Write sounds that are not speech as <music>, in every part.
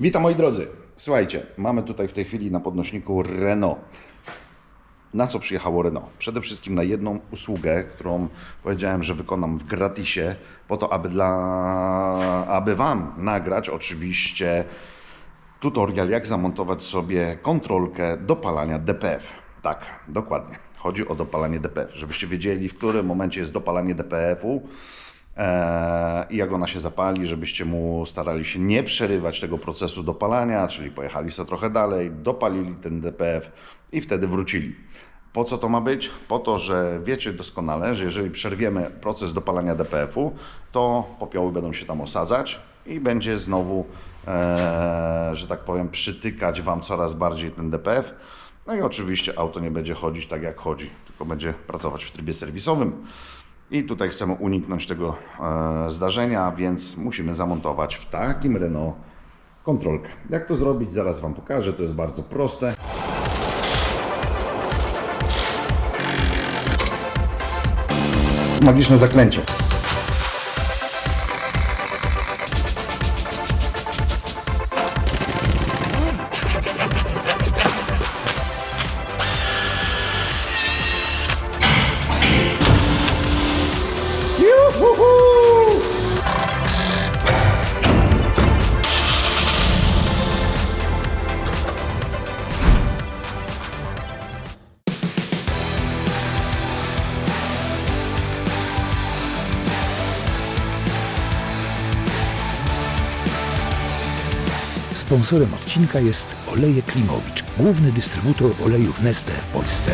Witam moi drodzy. Słuchajcie, mamy tutaj w tej chwili na podnośniku Renault. Na co przyjechało Renault? Przede wszystkim na jedną usługę, którą powiedziałem, że wykonam w gratisie, po to, aby, dla, aby Wam nagrać oczywiście tutorial, jak zamontować sobie kontrolkę dopalania DPF. Tak, dokładnie. Chodzi o dopalanie DPF, żebyście wiedzieli, w którym momencie jest dopalanie DPF-u i jak ona się zapali, żebyście mu starali się nie przerywać tego procesu dopalania, czyli pojechali sobie trochę dalej, dopalili ten DPF i wtedy wrócili. Po co to ma być? Po to, że wiecie doskonale, że jeżeli przerwiemy proces dopalania DPF-u, to popioły będą się tam osadzać i będzie znowu, e, że tak powiem, przytykać Wam coraz bardziej ten DPF. No i oczywiście auto nie będzie chodzić tak jak chodzi, tylko będzie pracować w trybie serwisowym. I tutaj chcemy uniknąć tego e, zdarzenia, więc musimy zamontować w takim Renault kontrolkę. Jak to zrobić? Zaraz Wam pokażę. To jest bardzo proste. Magiczne zaklęcie. Sponsorem odcinka jest Oleje Klimowicz, główny dystrybutor olejów Neste w Polsce.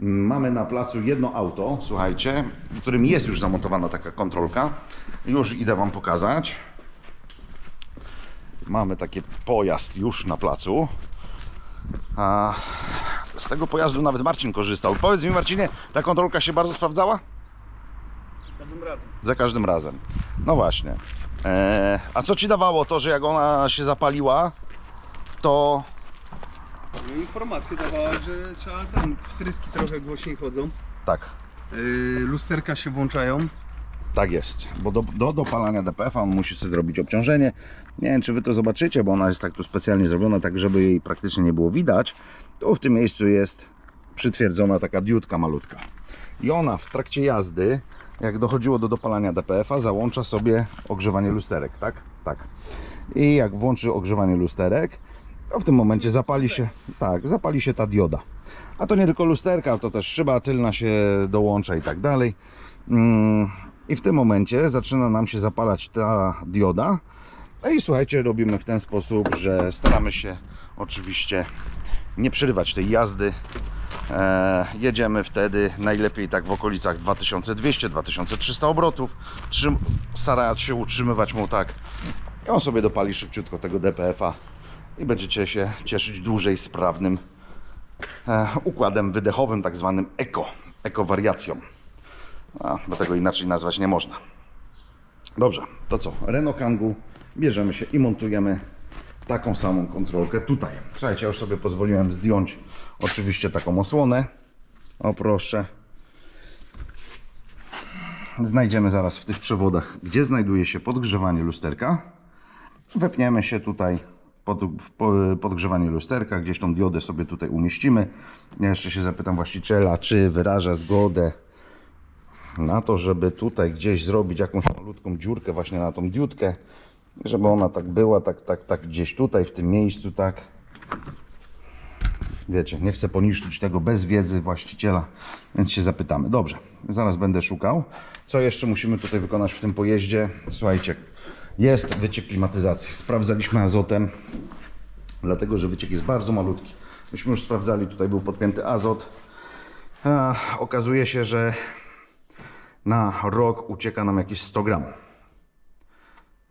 Mamy na placu jedno auto, słuchajcie, w którym jest już zamontowana taka kontrolka. Już idę Wam pokazać. Mamy taki pojazd już na placu. A z tego pojazdu nawet Marcin korzystał. Powiedz mi Marcinie, ta kontrolka się bardzo sprawdzała? Każdym razem. Za każdym razem. No właśnie. E, a co Ci dawało to, że jak ona się zapaliła, to No, informacje dawała, że trzeba tam wtryski trochę głośniej chodzą. tak, Yy, lusterka się włączają. Tak jest, bo do, do dopalania DPF-a on musi sobie zrobić obciążenie. Nie wiem, czy Wy to zobaczycie, bo ona jest tak tu specjalnie zrobiona, tak żeby jej praktycznie nie było widać. Tu w tym miejscu jest przytwierdzona taka diodka malutka. I ona w trakcie jazdy, jak dochodziło do dopalania DPF-a, załącza sobie ogrzewanie lusterek, tak? Tak. I jak włączy ogrzewanie lusterek, to w tym momencie zapali się, tak, zapali się ta dioda. A to nie tylko lusterka, to też szyba tylna się dołącza i tak dalej. Mm, I w tym momencie zaczyna nam się zapalać ta dioda. No i słuchajcie, robimy w ten sposób, że staramy się oczywiście nie przerywać tej jazdy. E, jedziemy wtedy najlepiej tak w okolicach 2200-2300 obrotów. Trzym, starać się utrzymywać mu tak. I on sobie dopali szybciutko tego DPF-a i będziecie się cieszyć dłużej sprawnym e, układem wydechowym, tak zwanym eko, ekowariacją. A, bo tego inaczej nazwać nie można. Dobrze, to co? Renault Kangoo bierzemy się i montujemy taką samą kontrolkę tutaj. Słuchajcie, ja już sobie pozwoliłem zdjąć oczywiście taką osłonę. O proszę. Znajdziemy zaraz w tych przewodach, gdzie znajduje się podgrzewanie lusterka. Wepniemy się tutaj pod, po- podgrzewanie lusterka, gdzieś tą diodę sobie tutaj umieścimy. Ja jeszcze się zapytam właściciela, czy wyraża zgodę na to, żeby tutaj gdzieś zrobić jakąś malutką dziurkę właśnie na tą diodkę, żeby ona tak była, tak, tak, tak gdzieś tutaj, w tym miejscu, tak. Wiecie, nie chcę poniszczyć tego bez wiedzy właściciela, więc się zapytamy. Dobrze, zaraz będę szukał. Co jeszcze musimy tutaj wykonać w tym pojeździe? Słuchajcie, jest wyciek klimatyzacji. Sprawdzaliśmy azotem, dlatego że wyciek jest bardzo malutki. Myśmy już sprawdzali, tutaj był podpięty azot. A, okazuje się, że na rok ucieka nam jakieś 100 gram.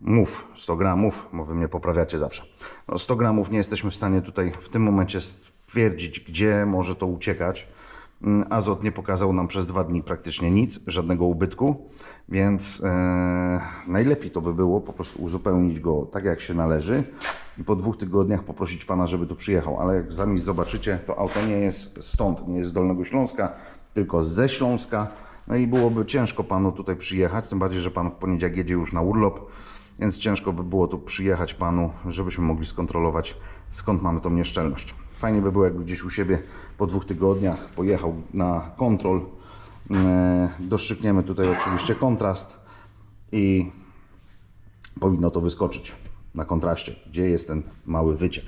Mów 100 gramów, bo wy mnie poprawiacie zawsze. No 100 gramów nie jesteśmy w stanie tutaj w tym momencie stwierdzić, gdzie może to uciekać. Mm, Azot nie pokazał nam przez dwa dni praktycznie nic, żadnego ubytku, więc e, najlepiej to by było po prostu uzupełnić go tak jak się należy i po dwóch tygodniach poprosić pana, żeby tu przyjechał. Ale jak sami zobaczycie, to auto nie jest stąd, nie jest z Dolnego Śląska, tylko ze Śląska. No i byłoby ciężko panu tutaj przyjechać, tym bardziej, że pan w poniedziałek jedzie już na urlop, więc ciężko by było tu przyjechać panu, żebyśmy mogli skontrolować skąd mamy tą nieszczelność. Fajnie by było, jakby gdzieś u siebie po dwóch tygodniach pojechał na kontrol. E, Doszczykniemy tutaj oczywiście kontrast i powinno to wyskoczyć na kontraście, gdzie jest ten mały wyciek.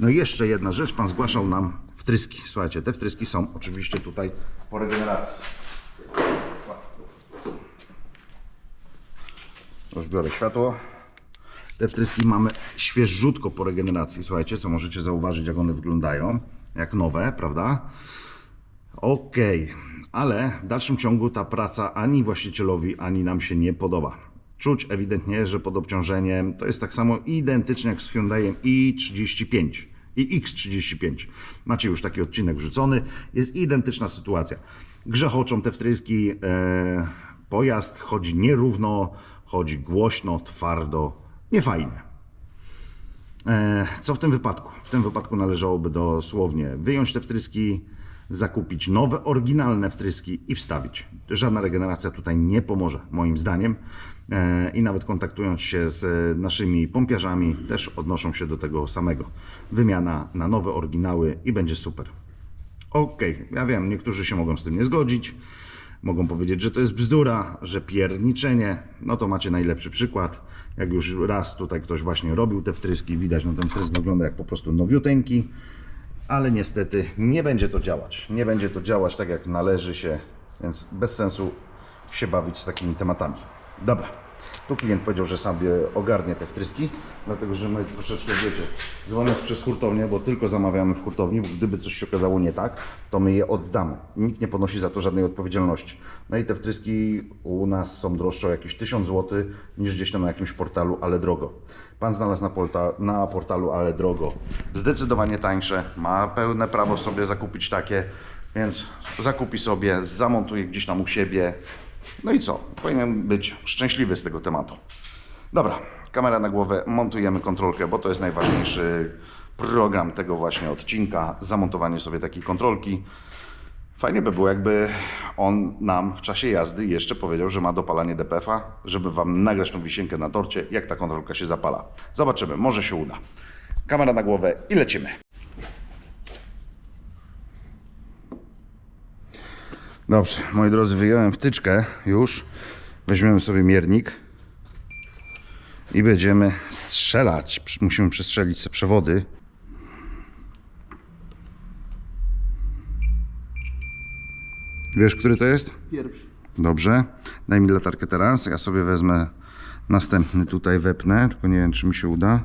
No i jeszcze jedna rzecz, pan zgłaszał nam wtryski. Słuchajcie, te wtryski są oczywiście tutaj po regeneracji. Już biorę światło. Te wtryski mamy świeżutko po regeneracji. Słuchajcie, co możecie zauważyć, jak one wyglądają. Jak nowe, prawda? Okej, ale w dalszym ciągu ta praca ani właścicielowi, ani nam się nie podoba. Czuć ewidentnie, że pod obciążeniem to jest tak samo identycznie jak z Hyundaiem i35 i X35. Macie już taki odcinek wrzucony, jest identyczna sytuacja. Grzechoczą te wtryski, e, pojazd chodzi nierówno, chodzi głośno, twardo, niefajnie. E, Co w tym wypadku? W tym wypadku należałoby dosłownie wyjąć te wtryski, zakupić nowe, oryginalne wtryski i wstawić. Żadna regeneracja tutaj nie pomoże, moim zdaniem. E, I nawet kontaktując się z e, naszymi pompiarzami, też odnoszą się do tego samego. Wymiana na nowe oryginały i będzie super. Okej, ja wiem, niektórzy się mogą z tym nie zgodzić. Mogą powiedzieć, że to jest bzdura, że pierniczenie. No to macie najlepszy przykład. Jak już raz tutaj ktoś właśnie robił te wtryski, widać, no ten wtrysk wygląda jak po prostu nowiuteńki, ale niestety nie będzie to działać. Nie będzie to działać tak, jak należy się, więc bez sensu się bawić z takimi tematami. Dobra. Tu klient powiedział, że sobie ogarnie te wtryski, dlatego że my troszeczkę, wiecie, dzwoniąc przez hurtownię, bo tylko zamawiamy w hurtowni, bo gdyby coś się okazało nie tak, to my je oddamy. Nikt nie ponosi za to żadnej odpowiedzialności. No i te wtryski u nas są droższe o jakieś 1000 zł niż gdzieś tam na jakimś portalu, ale drogo. Pan znalazł na, porta, na portalu, ale drogo. Zdecydowanie tańsze, ma pełne prawo sobie zakupić takie, więc zakupi sobie, zamontuje gdzieś tam u siebie, no i co? Powinien być szczęśliwy z tego tematu. Dobra, kamera na głowę, montujemy kontrolkę, bo to jest najważniejszy program tego właśnie odcinka. Zamontowanie sobie takiej kontrolki. Fajnie by było, jakby on nam w czasie jazdy jeszcze powiedział, że ma dopalanie DPF-a, żeby Wam nagrać tą wisienkę na torcie, jak ta kontrolka się zapala. Zobaczymy, może się uda. Kamera na głowę i lecimy. Dobrze, moi drodzy, wyjąłem wtyczkę już. Weźmiemy sobie miernik i będziemy strzelać. Musimy przestrzelić te przewody. Wiesz, który to jest? Pierwszy. Dobrze. Daj mi latarkę teraz. Ja sobie wezmę następny tutaj wepnę, tylko nie wiem, czy mi się uda.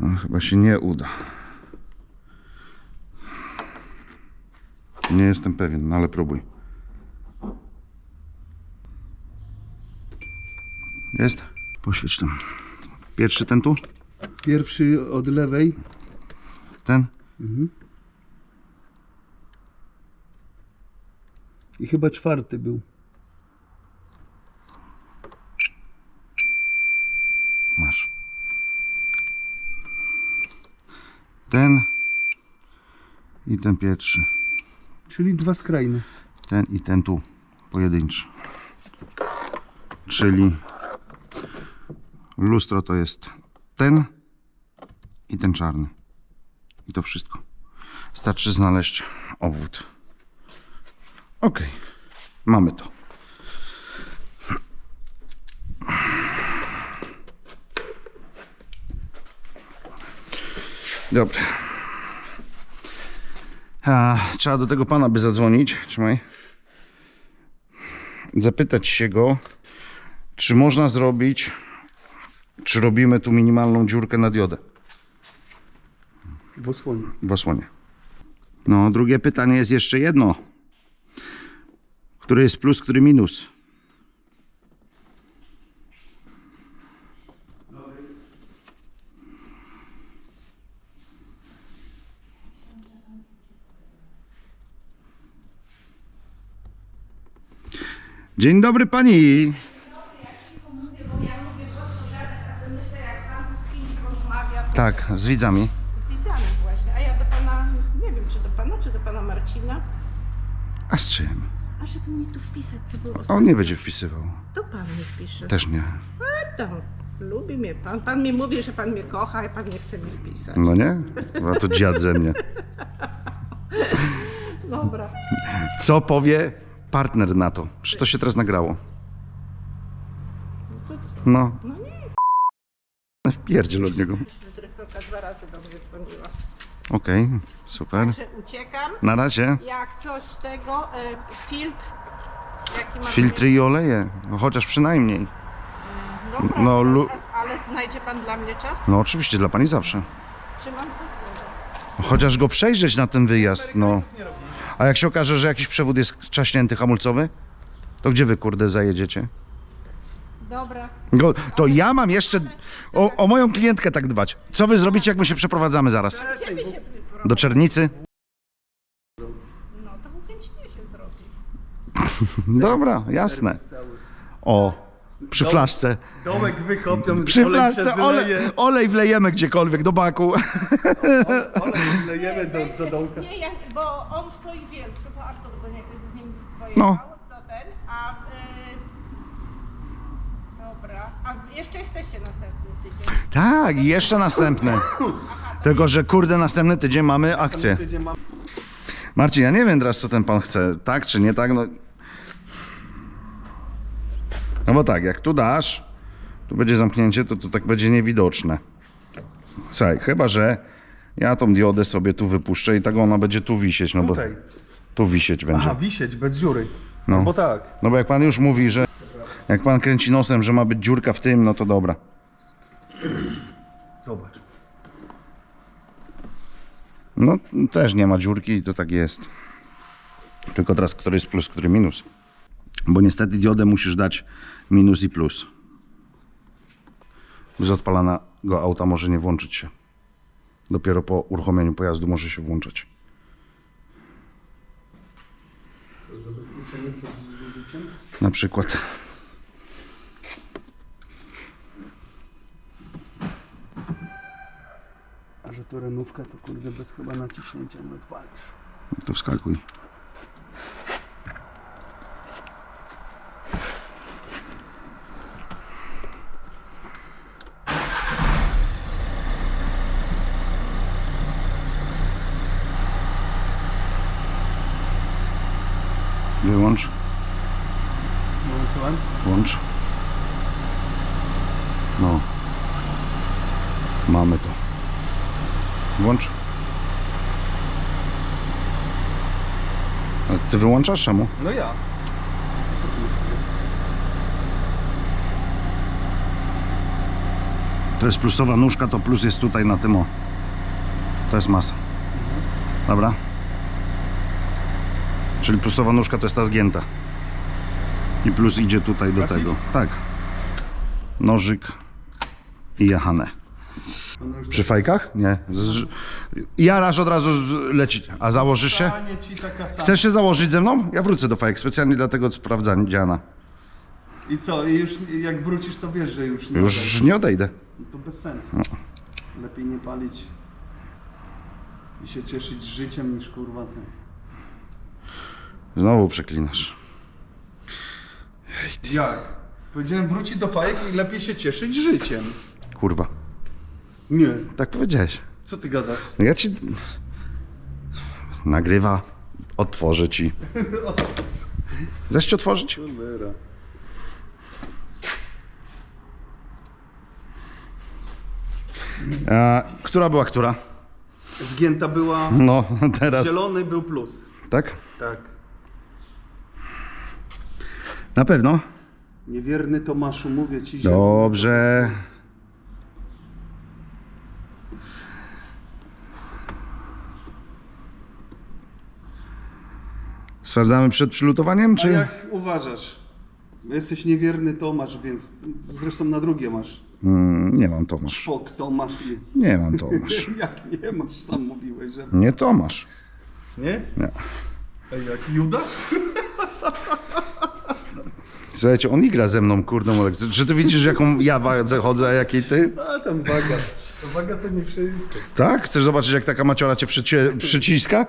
No, chyba się nie uda. Nie jestem pewien, no ale próbuj. Jest? Poświeć tam. Pierwszy ten tu? Pierwszy od lewej. Ten? I chyba czwarty był. Masz. Ten i ten pierwszy. Czyli dwa skrajne. Ten i ten tu. Pojedynczy. Czyli lustro to jest ten i ten czarny. I to wszystko. Starczy znaleźć obwód. Ok. Mamy to. Dobra. A, trzeba do tego pana by zadzwonić. Trzymaj. Zapytać się go, czy można zrobić, czy robimy tu minimalną dziurkę na diodę W osłonie. w osłonie. No, drugie pytanie jest jeszcze jedno. Który jest plus, który minus? Dzień dobry pani. Tak, z widzami. Z widzami właśnie. A ja do pana, nie wiem czy do pana, czy do pana Marcina. A z czym? A żeby mi tu wpisać, co było ostatnio. On nie będzie wpisywał. To pan nie wpisze. Też nie. A to, lubi mnie pan. Pan mi mówi, że pan mnie kocha, a pan nie chce mi wpisać. No nie? A to dziad ze mnie. <laughs> Dobra. Co powie partner na to? Czy to się teraz nagrało? No? No. No nie. Wpierdziel od niego. Dyrektorka dwa razy do mnie dzwoniła. Okej, super. Że uciekam. Na razie. Jak coś tego, e, filtr. Jaki ma Filtry i oleje. No, chociaż przynajmniej. Dobra, no, no, lu- ale znajdzie pan dla mnie czas? No oczywiście, dla pani zawsze. Czy mam coś? Chociaż go przejrzeć na ten wyjazd, no. Nie robi. A jak się okaże, że jakiś przewód jest czaśnięty hamulcowy? To gdzie wy kurde zajedziecie? Dobra. Go, to ja mam jeszcze o, o moją klientkę tak dbać. Co wy zrobicie, jak my się przeprowadzamy zaraz? Ciebie się Do Czernicy? No to się zrobi. <laughs> Dobra, jasne. O, przy flaszce. Dołek wykopią, Przy olej flaszce olej, olej wlejemy gdziekolwiek, do baku. <laughs> olej wlejemy do, do dołka. Nie, ja, bo on stoi w Wielczu, bo Artur do niego z nim pojechał, No. to ten, a... Y, dobra, a jeszcze jesteście następny tydzień. Tak, i jeszcze następny. <laughs> Tylko, że kurde, następny tydzień mamy akcję. Tydzień mam- Marcin, ja nie wiem teraz, co ten pan chce. Tak czy nie tak? No, no bo tak, jak tu dasz, tu będzie zamknięcie, to to tak będzie niewidoczne. Słuchaj, chyba, że ja tą diodę sobie tu wypuszczę i tak ona będzie tu wisieć, no bo Tutaj. tu wisieć będzie. Aha, wisieć bez dziury. No. No. Bo tak. No bo jak pan już mówi, że jak pan kręci nosem, że ma być dziurka w tym, no to dobra. Zobacz. No też nie ma dziurki i to tak jest. Tylko teraz, który jest plus, który minus. Bo niestety diodę musisz dać minus i plus. Bez odpalanego auta może nie włączyć się. Dopiero po uruchomieniu pojazdu może się włączać. Na przykład. A że to renówka, to kurde bez chyba naciśnięcia nie odpalisz. To wskakuj. Wyłącz, Włączyłem? włącz. No. Mamy to. Włącz. A ty wyłączasz czemu? No ja. To jest plusowa nóżka, to plus jest tutaj na tym o. To jest masa. Dobra? Czyli plusowa nóżka to jest ta zgięta. I plus idzie tutaj do tego. Tak. Nożyk i jachane. Przy fajkach? Nie. Z... Jarasz od razu z- leci. A założysz się? Stanie ci taka sama. Chcesz się założyć ze mną? Ja wrócę do fajek specjalnie dlatego sprawdzam Dziana. I co? I już jak wrócisz, to wiesz, że już nie Już nie odejdę. No To bez sensu. Lepiej nie palić i się cieszyć życiem niż kurwa ten. Znowu przeklinasz. Jak? Powiedziałem wrócić do fajek i lepiej się cieszyć życiem. Kurwa. Nie. Tak powiedziałeś. Co ty gadasz? No ja ci. Nagrywa. Otworzę ci. Ci otworzyć? Cholera. A, która była która? Zgięta była, No, <laughs> teraz. zielony był plus. Tak? Tak. Na pewno. Niewierny Tomaszu, mówię ci, że... Dobrze. Sprawdzamy przed przylutowaniem, A czy. jak uważasz? Jesteś niewierny Tomasz, więc zresztą na drugie masz. Mm, nie mam Tomasz. Fok Tomasz i... Nie mam Tomasz. <laughs> Jak nie masz, sam mówiłeś, że... Nie Tomasz. Nie? Nie. A jak Judasz? Słuchajcie, on igra ze mną, kurde, molek. Czy ty widzisz, jaką ja wadzę chodzę, a jakiej ty? A tam waga. Uwaga, to nie wszystko. Tak? Chcesz zobaczyć, jak taka maciora cię przycie, przyciska?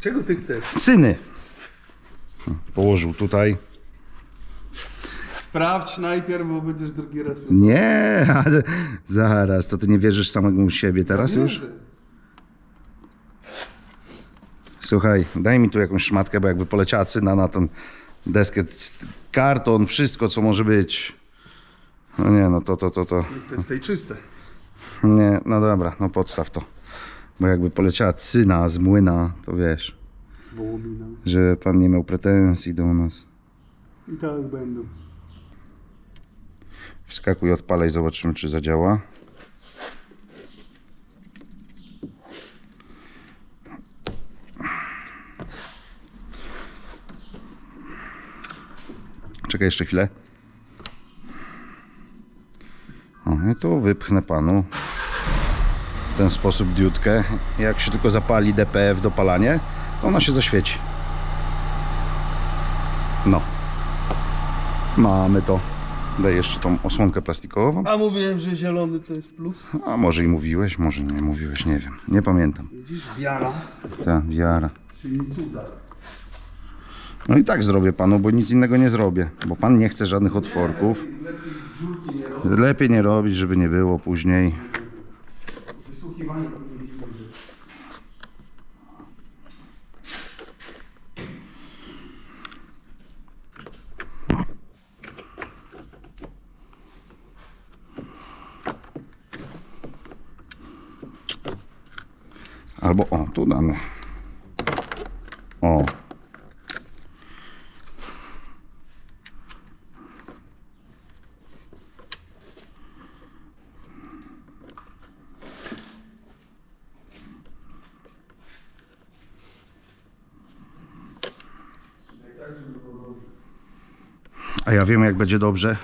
Czego ty chcesz? Syny. Położył tutaj. Sprawdź najpierw, bo będziesz drugi raz. Nie, ale zaraz, to ty nie wierzysz samemu w siebie teraz już? Wierzę. Słuchaj, daj mi tu jakąś szmatkę, bo jakby poleciała cyna na tą deskę, c- karton, wszystko co może być. No nie, no to, to, to, to. To jest tej czyste. Nie, no dobra, no podstaw to. Bo jakby poleciała cyna z młyna, to wiesz, Z wołominą. że pan nie miał pretensji do nas. I tak będą. Wskakuj, odpalaj, zobaczymy czy zadziała. Czekaj jeszcze chwilę. O, i tu wypchnę panu w ten sposób diutkę. Jak się tylko zapali DPF dopalanie, to ona się zaświeci. No. Mamy to. Daj jeszcze tą osłonkę plastikową. A mówiłem, że zielony to jest plus. A może i mówiłeś, może nie mówiłeś, nie wiem. Nie pamiętam. Widzisz, wiara, Ta wiara. czyli cuda. No i tak zrobię panu, bo nic innego nie zrobię. Bo pan nie chce żadnych otworków. Lepiej nie robić, żeby nie było później. Wysłuchiwanie nie będzie. Albo o, tu damy. O. Wiem jak będzie dobrze.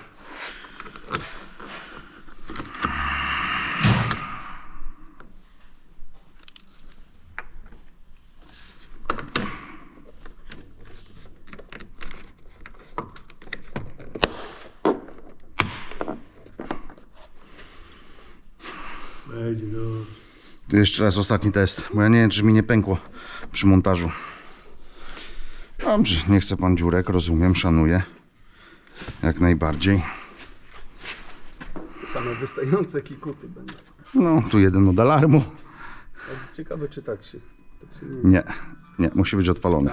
Będzie dobrze. Tu jeszcze raz ostatni test, bo ja nie wiem, czy mi nie pękło przy montażu. Dobrze, nie chce pan dziurek, rozumiem, szanuję. Jak najbardziej. Same wystające kikuty będą. No, tu jeden od alarmu. Ale ciekawe, czy tak się, tak się nie Nie, nie, musi być odpalony.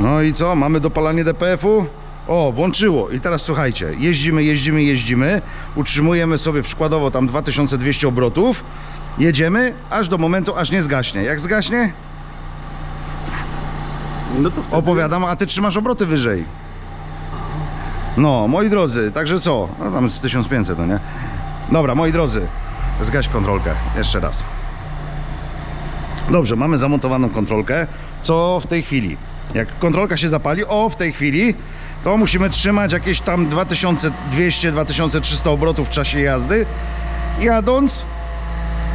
No i co, mamy dopalanie DPF-u? O, włączyło. I teraz słuchajcie, jeździmy, jeździmy, jeździmy. Utrzymujemy sobie przykładowo tam 2200 obrotów. Jedziemy aż do momentu, aż nie zgaśnie. Jak zgaśnie, No to wtedy... opowiadam, a ty trzymasz obroty wyżej. No, moi drodzy, także co? No tam z 1500, no nie? Dobra, moi drodzy, zgaś kontrolkę jeszcze raz. Dobrze, mamy zamontowaną kontrolkę. Co w tej chwili? Jak kontrolka się zapali, o w tej chwili, to musimy trzymać jakieś tam 2200-2300 obrotów w czasie jazdy. Jadąc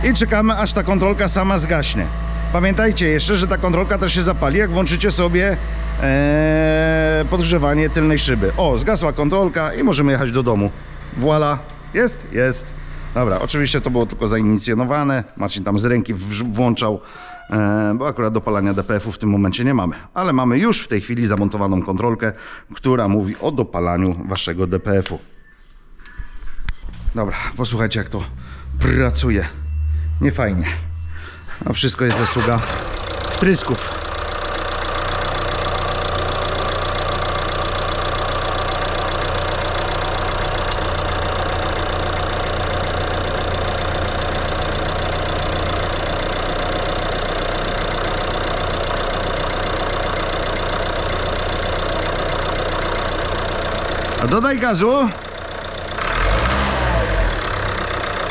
i czekamy aż ta kontrolka sama zgaśnie. Pamiętajcie jeszcze, że ta kontrolka też się zapali, jak włączycie sobie e, podgrzewanie tylnej szyby. O, zgasła kontrolka i możemy jechać do domu. Voila, jest? Jest. Dobra, oczywiście to było tylko zainicjonowane. Marcin tam z ręki włączał, e, bo akurat dopalania DPF-u w tym momencie nie mamy. Ale mamy już w tej chwili zamontowaną kontrolkę, która mówi o dopalaniu waszego DPF-u. Dobra, posłuchajcie jak to pracuje. Nie fajnie. A wszystko jest zasługa wtrysków. A dodaj gazu.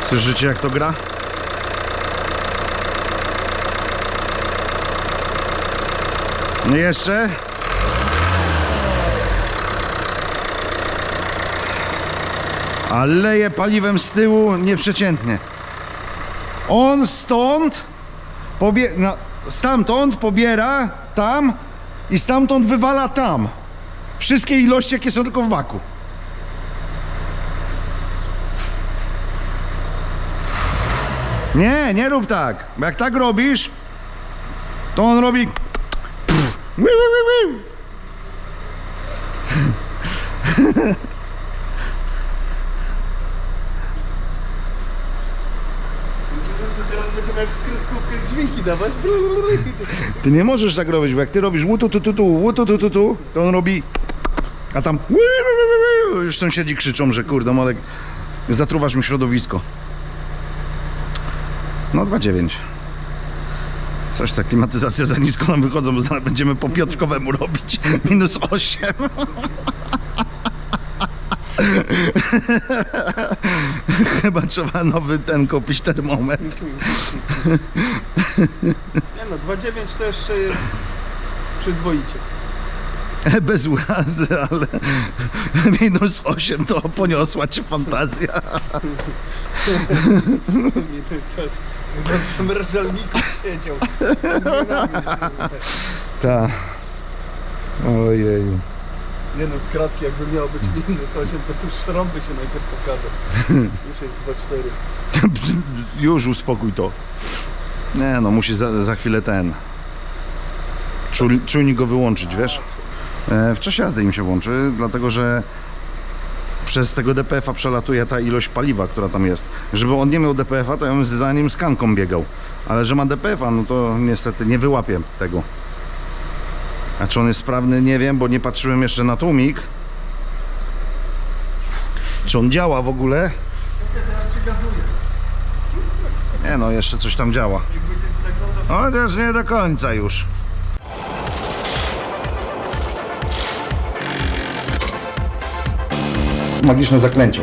Słyszycie jak to gra? No jeszcze. A leje paliwem z tyłu nieprzeciętnie. On stąd, pobie no, stamtąd pobiera tam i stamtąd wywala tam. Wszystkie ilości, jakie są tylko w baku. Nie, nie rób tak. Bo jak tak robisz, to on robi. Ty nie możesz tak robić, bo jak ty robisz łutu tu tu tu, łutu tu tu tu, to on robi. A tam. Już sąsiedzi krzyczą, że kurde, Molek, zatruwasz mi środowisko. No 2,9. Coś ta klimatyzacja za nisko nam wychodzą, bo zaraz będziemy po Piotrkowemu robić <laughs> minus 8. <laughs> Chyba trzeba nowy ten kupić termometr. Nie no, 2,9 to jeszcze jest przyzwoicie. <laughs> Bez urazy, ale minus 8 to poniosła cię fantazja. minus 8. Jakbym w tym siedział. z pingwinami. Ta. Nie no, z kratki jakby miało być minus 8, to tu szrąby się najpierw pokazał. Już jest 2,4. Już uspokój to. Nie no, musi za, za chwilę ten. Czul, czujnik go wyłączyć, wiesz? E, w czasie jazdy im się włączy, dlatego że przez tego DPF-a przelatuje ta ilość paliwa, która tam jest. Żeby on nie miał DPF-a, to ja bym za nim z kanką biegał. Ale że ma DPF-a, no to niestety nie wyłapię tego. A czy on jest sprawny, nie wiem, bo nie patrzyłem jeszcze na tłumik. Czy on działa w ogóle? Nie no, jeszcze coś tam działa. Chociaż nie do końca już. Magiczne zaklęcie.